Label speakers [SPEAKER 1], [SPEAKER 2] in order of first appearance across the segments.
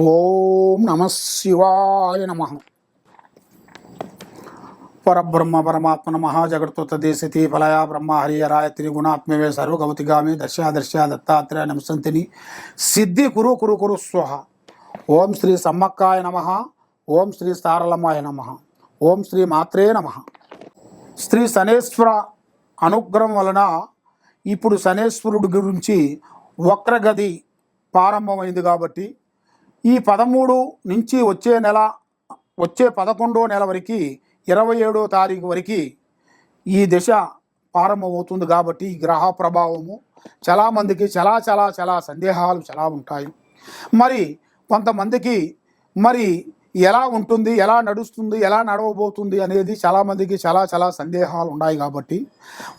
[SPEAKER 1] ఓం నమ శివాయ నమ. పరబ్రహ్మ పరమాత్మ మహాజగత్తుత దేశతి ఫలయా బ్రహ్మ హరియరాయ త్రిగుణాత్మవే సర్వగవతిగామి దర్శాదర్శ దత్తాత్రేయ నమసంతిని సిద్ధి కురు కురు కురు స్వహ ఓం శ్రీ సమ్మక్కాయ నమ ఓం శ్రీ సారలమాయ నమ ఓం శ్రీ మాత్రే నమ. శ్రీ శనేశ్వర అనుగ్రహం వలన ఇప్పుడు శనేశ్వరుడి గురించి వక్రగది ప్రారంభమైంది కాబట్టి ఈ పదమూడు నుంచి వచ్చే నెల వచ్చే పదకొండో నెల వరకు ఇరవై ఏడో తారీఖు వరకు ఈ దశ ప్రారంభమవుతుంది కాబట్టి ఈ గ్రహ ప్రభావము చాలామందికి చాలా చాలా చాలా సందేహాలు చాలా ఉంటాయి. మరి కొంతమందికి మరి ఎలా ఉంటుంది ఎలా నడుస్తుంది ఎలా నడవబోతుంది అనేది చాలామందికి చాలా చాలా సందేహాలు ఉన్నాయి కాబట్టి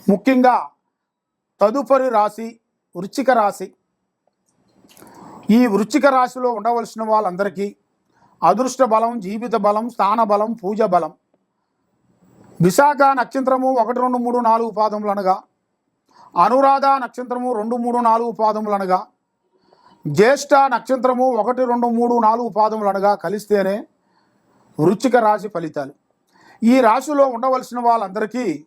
[SPEAKER 1] ముఖ్యంగా తదుపరి రాశి వృచ్చిక రాశి ఈ వృచ్చిక రాశిలో ఉండవలసిన వాళ్ళందరికీ అదృష్ట బలం జీవిత బలం స్థాన బలం పూజ బలం. విశాఖ నక్షత్రము ఒకటి రెండు మూడు నాలుగు పాదములు అనగా అనురాధ నక్షత్రము రెండు మూడు నాలుగు పాదములు అనగా జ్యేష్ఠ నక్షత్రము ఒకటి రెండు మూడు నాలుగు పాదములనగా కలిస్తేనే వృచ్చిక రాశి ఫలితాలు. ఈ రాశిలో ఉండవలసిన వాళ్ళందరికీ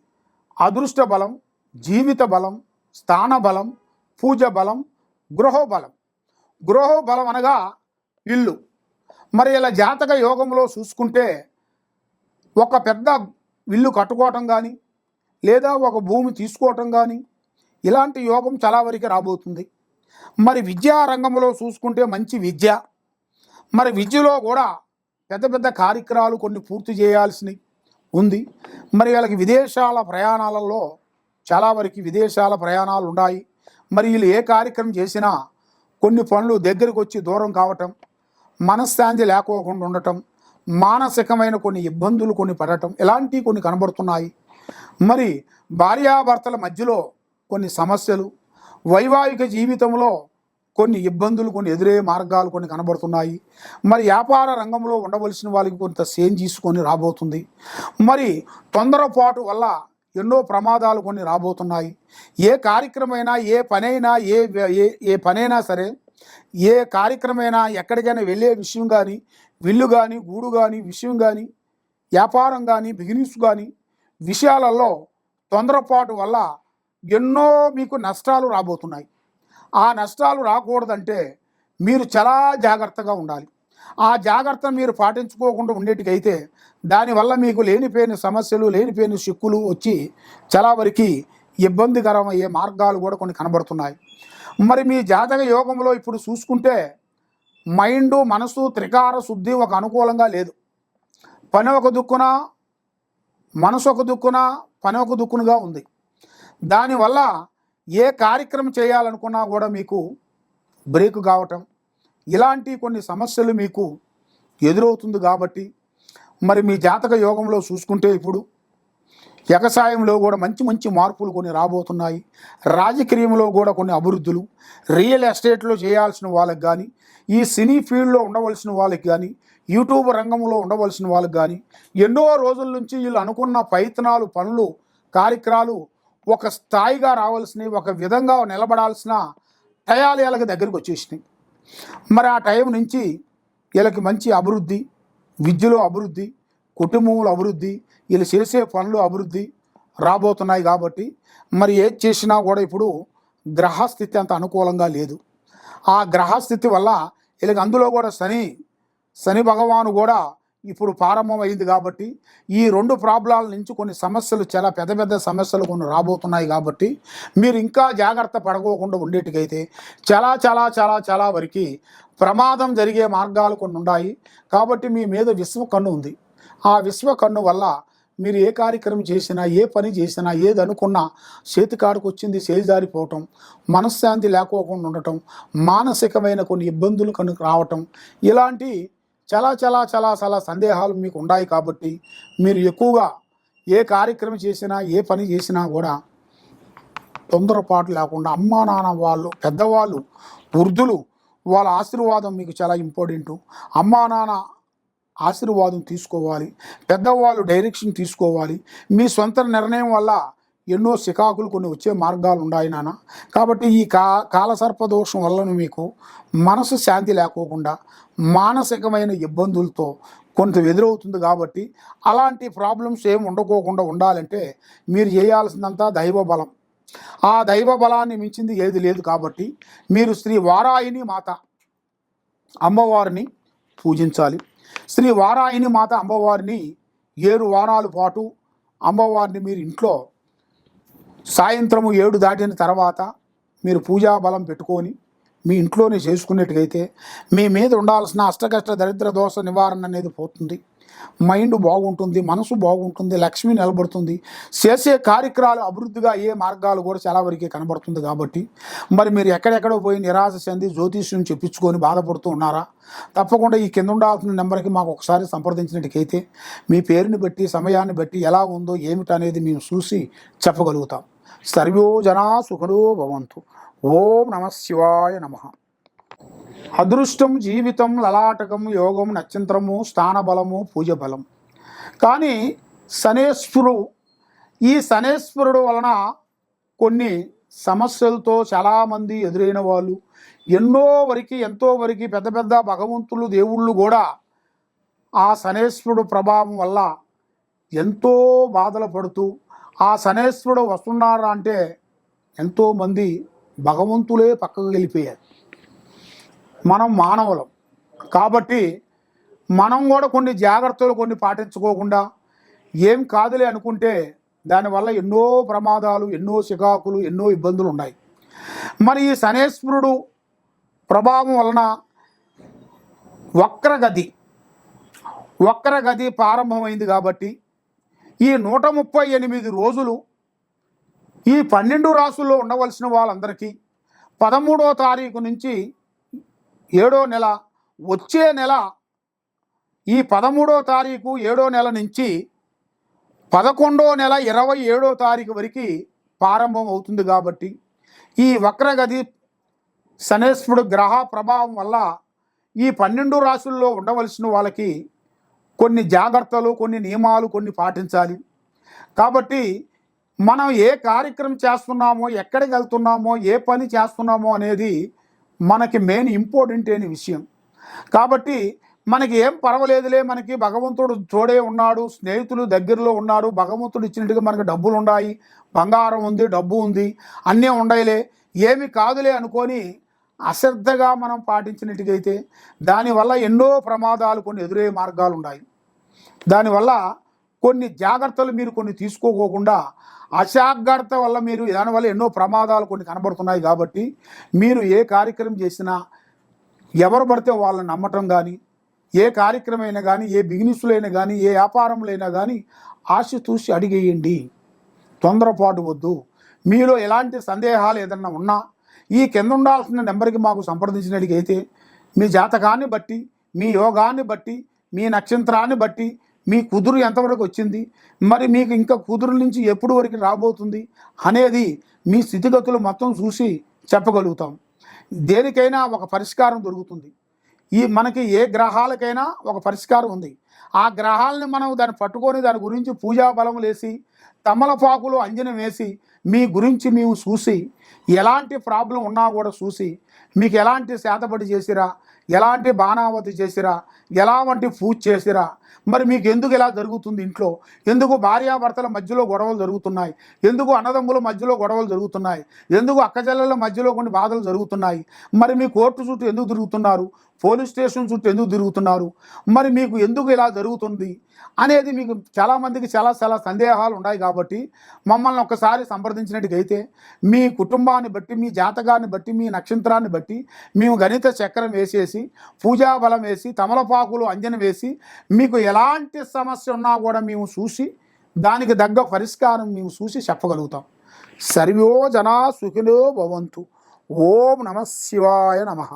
[SPEAKER 1] అదృష్ట బలం జీవిత బలం స్థాన బలం పూజ బలం గృహోబలం గృహ బలం అనగా ఇల్లు. మరి ఇలా జాతక యోగంలో చూసుకుంటే ఒక పెద్ద ఇల్లు కట్టుకోవటం కానీ లేదా ఒక భూమి తీసుకోవటం కానీ ఇలాంటి యోగం చాలా వరకు రాబోతుంది. మరి విద్యా రంగంలో చూసుకుంటే మంచి విద్య. మరి విద్యలో కూడా పెద్ద పెద్ద కార్యక్రమాలు కొన్ని పూర్తి చేయాల్సినవి ఉంది. మరి వీళ్ళకి విదేశాల ప్రయాణాలలో చాలా వరకు విదేశాల ప్రయాణాలు ఉన్నాయి. మరి వీళ్ళు ఏ కార్యక్రమం చేసినా కొన్ని పనులు దగ్గరికి వచ్చి దూరం కావటం మనశ్శాంతి లేకోకుండా ఉండటం మానసికమైన కొన్ని ఇబ్బందులు కొన్ని పడటం ఇలాంటివి కొన్ని కనబడుతున్నాయి. మరి భార్యాభర్తల మధ్యలో కొన్ని సమస్యలు వైవాహిక జీవితంలో కొన్ని ఇబ్బందులు కొన్ని ఎదురయ్యే మార్గాలు కొన్ని కనబడుతున్నాయి. మరి వ్యాపార రంగంలో ఉండవలసిన వాళ్ళకి కొంత సేమ్ తీసుకొని రాబోతుంది. మరి తొందరపాటు వల్ల ఎన్నో ప్రమాదాలు కొన్ని రాబోతున్నాయి. ఏ కార్యక్రమైనా ఏ పనైనా ఏ ఏ ఏ పనైనా సరే ఏ కార్యక్రమైనా ఎక్కడికైనా వెళ్ళే విషయం కానీ విల్లు కానీ గూడు కానీ విషయం కానీ వ్యాపారం కానీ బిజినెస్ కానీ విషయాలలో తొందరపాటు వల్ల ఎన్నో మీకు నష్టాలు రాబోతున్నాయి. ఆ నష్టాలు రాకూడదంటే మీరు చాలా జాగ్రత్తగా ఉండాలి. ఆ జాగ్రత్త మీరు పాటించుకోకుండా ఉండేటికైతే దానివల్ల మీకు లేనిపోయిన సమస్యలు లేనిపోయిన చిక్కులు వచ్చి చాలా వరకు ఇబ్బందికరమయ్యే మార్గాలు కూడా కొన్ని కనబడుతున్నాయి. మరి మీ జాతక యోగంలో ఇప్పుడు చూసుకుంటే మైండ్ మనసు త్రికార శుద్ధి ఒక అనుకూలంగా లేదు. పని ఒక దుక్కున మనసు ఒక దుక్కున పని ఒక దుక్కునుగా ఉంది. దానివల్ల ఏ కార్యక్రమం చేయాలనుకున్నా కూడా మీకు బ్రేక్ కావటం ఇలాంటి కొన్ని సమస్యలు మీకు ఎదురవుతుంది కాబట్టి మరి మీ జాతక యోగంలో చూసుకుంటే ఇప్పుడు వ్యవసాయంలో కూడా మంచి మంచి మార్పులు కొన్ని రాబోతున్నాయి. రాజకీయంలో కూడా కొన్ని అభివృద్ధులు రియల్ ఎస్టేట్లో చేయాల్సిన వాళ్ళకి కానీ ఈ సినీ ఫీల్డ్లో ఉండవలసిన వాళ్ళకి కానీ యూట్యూబ్ రంగంలో ఉండవలసిన వాళ్ళకి కానీ ఎన్నో రోజుల నుంచి వీళ్ళు అనుకున్న ప్రయత్నాలు పనులు కార్యక్రమాలు ఒక స్థాయిగా రావాల్సినవి ఒక విధంగా నిలబడాల్సిన టయాలు దగ్గరికి వచ్చేసినాయి. మరి ఆ టైం నుంచి వీళ్ళకి మంచి అభివృద్ధి విద్యలో అభివృద్ధి కుటుంబంలో అభివృద్ధి వీళ్ళు చేసే పనులు అభివృద్ధి రాబోతున్నాయి కాబట్టి మరి ఏది చేసినా కూడా ఇప్పుడు గ్రహస్థితి అంత అనుకూలంగా లేదు. ఆ గ్రహస్థితి వల్ల వీళ్ళకి అందులో కూడా శని శని భగవాను కూడా ఇప్పుడు ప్రారంభమైంది కాబట్టి ఈ రెండు ప్రాబ్లాల నుంచి కొన్ని సమస్యలు చాలా పెద్ద పెద్ద సమస్యలు కొన్ని రాబోతున్నాయి కాబట్టి మీరు ఇంకా జాగ్రత్త పడకోకుండా ఉండేటికైతే చాలా చాలా చాలా చాలా వరకు ప్రమాదం జరిగే మార్గాలు కొన్ని ఉన్నాయి. కాబట్టి మీ మీద విశ్వ కన్ను ఉంది. ఆ విశ్వ కన్ను వల్ల మీరు ఏ కార్యక్రమం చేసినా ఏ పని చేసినా ఏది అనుకున్నా చేతికాడుకు వచ్చింది చేజారిపోవటం మనశ్శాంతి లేకోకుండా ఉండటం మానసికమైన కొన్ని ఇబ్బందులు కనుక రావటం ఇలాంటి చాలా చాలా చాలా చాలా సందేహాలు మీకు ఉన్నాయి కాబట్టి మీరు ఎక్కువగా ఏ కార్యక్రమం చేసినా ఏ పని చేసినా కూడా తొందరపాటు లేకుండా అమ్మా నాన్న వాళ్ళు పెద్దవాళ్ళు వృద్ధులు వాళ్ళ ఆశీర్వాదం మీకు చాలా ఇంపార్టెంట్. అమ్మా నాన్న ఆశీర్వాదం తీసుకోవాలి. పెద్దవాళ్ళు డైరెక్షన్ తీసుకోవాలి. మీ సొంత నిర్ణయం వల్ల ఎన్నో శికాకులు కొన్ని వచ్చే మార్గాలు ఉన్నాయి నాన్న కాబట్టి ఈ కా కాలసర్పదోషం వలన మీకు మనసు శాంతి లేకోకుండా మానసికమైన ఇబ్బందులతో కొంత ఎదురవుతుంది కాబట్టి అలాంటి ప్రాబ్లమ్స్ ఏమి ఉండకోకుండా ఉండాలంటే మీరు చేయాల్సిందంతా దైవ బలం ఆ దైవ బలాన్ని మించింది ఏది లేదు కాబట్టి మీరు శ్రీ వారాయిని మాత అమ్మవారిని పూజించాలి. శ్రీ వారాయిని మాత అమ్మవారిని ఏడు వారాల పాటు అమ్మవారిని మీరు ఇంట్లో సాయంత్రము ఏడు దాటిన తర్వాత మీరు పూజా బలం పెట్టుకొని మీ ఇంట్లోనే చేసుకునేట్టుగైతే మీ మీద ఉండాల్సిన అష్టకష్ట దరిద్ర దోష నివారణ అనేది పోతుంది. మైండ్ బాగుంటుంది మనసు బాగుంటుంది లక్ష్మి నిలబడుతుంది. చేసే కార్యక్రమాలు అభివృద్ధిగా ఏ మార్గాలు కూడా చాలా వరకే కనబడుతుంది కాబట్టి మరి మీరు ఎక్కడెక్కడో పోయి నిరాశ చెంది జ్యోతిష్యం చెప్పించుకొని బాధపడుతూ ఉన్నారా? తప్పకుండా ఈ కింద ఉండాల్సిన నెంబర్కి మాకు ఒకసారి సంప్రదించినట్టుకైతే మీ పేరుని బట్టి సమయాన్ని బట్టి ఎలా ఉందో ఏమిటనేది మేము చూసి చెప్పగలుగుతాం. సర్వో జనా సుఖరో భవంతు. ఓం నమ శివాయ నమ. అదృష్టం జీవితం లలాటకం యోగం నక్షత్రము స్థానబలము పూజ బలం కానీ శనేశ్వరుడు ఈ శనేశ్వరుడు వలన కొన్ని సమస్యలతో చాలామంది ఎదురైన వాళ్ళు ఎన్నో వరకు ఎంతో వరకు పెద్ద పెద్ద భగవంతులు దేవుళ్ళు కూడా ఆ శనేశ్వరుడు ప్రభావం వల్ల ఎంతో బాధలు పడుతూ ఆ శనేశ్వరుడు వస్తున్నారా అంటే ఎంతోమంది భగవంతులే పక్కకు వెళ్ళిపోయారు. మనం మానవులం. కాబట్టి మనం కూడా కొన్ని జాగ్రత్తలు కొన్ని పాటించుకోకుండా ఏం కాదులే అనుకుంటే దానివల్ల ఎన్నో ప్రమాదాలు ఎన్నో చికాకులు ఎన్నో ఇబ్బందులు ఉన్నాయి. మరి ఈ శనేశ్వరుడు ప్రభావం వలన వక్రగతి వక్రగతి ప్రారంభమైంది కాబట్టి ఈ నూట ముప్పై ఎనిమిది రోజులు ఈ పన్నెండు రాసుల్లో ఉండవలసిన వాళ్ళందరికీ పదమూడో తారీఖు నుంచి ఏడో నెల వచ్చే నెల ఈ పదమూడో తారీఖు ఏడో నెల నుంచి పదకొండో నెల ఇరవై ఏడో తారీఖు వరకు ప్రారంభం అవుతుంది కాబట్టి ఈ వక్రగతి శనేశ్వరుడు గ్రహ ప్రభావం వల్ల ఈ పన్నెండు రాసుల్లో ఉండవలసిన వాళ్ళకి కొన్ని జాగ్రత్తలు కొన్ని నియమాలు కొన్ని పాటించాలి. కాబట్టి మనం ఏ కార్యక్రమం చేస్తున్నామో ఎక్కడికి వెళ్తున్నామో ఏ పని చేస్తున్నామో అనేది మనకి మెయిన్ ఇంపార్టెంట్ అయిన విషయం. కాబట్టి మనకి ఏం పర్వాలేదులే మనకి భగవంతుడు తోడే ఉన్నాడు స్నేహితులు దగ్గరలో ఉన్నాడు భగవంతుడు ఇచ్చినట్టుగా మనకి డబ్బులు ఉన్నాయి బంగారం ఉంది డబ్బు ఉంది అన్నీ ఉండయిలే ఏమి కాదులే అనుకొని అశ్రద్ధగా మనం పాటించినట్టుగైతే దానివల్ల ఎన్నో ప్రమాదాలు కొన్ని ఎదురయ్యే మార్గాలు ఉన్నాయి దానివల్ల కొన్ని జాగ్రత్తలు మీరు కొన్ని తీసుకోకోకుండా అజాగ్రత్త వల్ల మీరు దానివల్ల ఎన్నో ప్రమాదాలు కొన్ని కనబడుతున్నాయి కాబట్టి మీరు ఏ కార్యక్రమం చేసినా ఎవరు పడితే వాళ్ళని నమ్మటం కానీ ఏ కార్యక్రమైనా కానీ ఏ బిజినెస్లైనా కానీ ఏ వ్యాపారంలైనా కానీ ఆశ చూసి అడిగేయండి. తొందరపాటు వద్దు. మీలో ఎలాంటి సందేహాలు ఏదన్నా ఉన్నా ఈ కింద ఉండాల్సిన నెంబర్కి మాకు సంప్రదించినడికైతే మీ జాతకాన్ని బట్టి మీ యోగాన్ని బట్టి మీ నక్షత్రాన్ని బట్టి మీ కుదురు ఎంతవరకు వచ్చింది మరి మీకు ఇంకా కుదురు నుంచి ఎప్పుడు వరకు రాబోతుంది అనేది మీ స్థితిగతులు మొత్తం చూసి చెప్పగలుగుతాం. దేనికైనా ఒక పరిష్కారం దొరుకుతుంది. ఈ మనకి ఏ గ్రహాలకైనా ఒక పరిష్కారం ఉంది. ఆ గ్రహాలని మనం దాన్ని పట్టుకొని దాని గురించి పూజా బలం వేసి తమలపాకులు అంజనం వేసి మీ గురించి మేము చూసి ఎలాంటి ప్రాబ్లం ఉన్నా కూడా చూసి మీకు ఎలాంటి శాతపడి చేసిరా ఎలాంటి బాణావతి చేసిరా ఎలాంటి పూజ చేసిరా మరి మీకు ఎందుకు ఇలా జరుగుతుంది ఇంట్లో? ఎందుకు భార్యాభర్తల మధ్యలో గొడవలు జరుగుతున్నాయి? ఎందుకు అన్నదమ్ముల మధ్యలో గొడవలు జరుగుతున్నాయి? ఎందుకు అక్కచెల్లెల మధ్యలో కొన్ని బాధలు జరుగుతున్నాయి? మరి మీ కోర్టు చుట్టూ ఎందుకు తిరుగుతున్నారు? పోలీస్ స్టేషన్ చుట్టూ ఎందుకు తిరుగుతున్నారు? మరి మీకు ఎందుకు ఇలా జరుగుతుంది? అనేది మీకు చాలామందికి చాలా చాలా సందేహాలు ఉన్నాయి కాబట్టి మమ్మల్ని ఒకసారి సంప్రదించినట్టుగైతే మీ కుటుంబాన్ని బట్టి మీ జాతకాన్ని బట్టి మీ నక్షత్రాన్ని బట్టి మేము గణిత చక్రం వేసేసి పూజా బలం వేసి తమలపాకులు అంజన వేసి మీకు ఎలాంటి సమస్య ఉన్నా కూడా మేము చూసి దానికి తగ్గ పరిష్కారం మేము చూసి చెప్పగలుగుతాం. సర్వో జనా సుఖిలో భవంతు. ఓం నమ శివాయ నమః.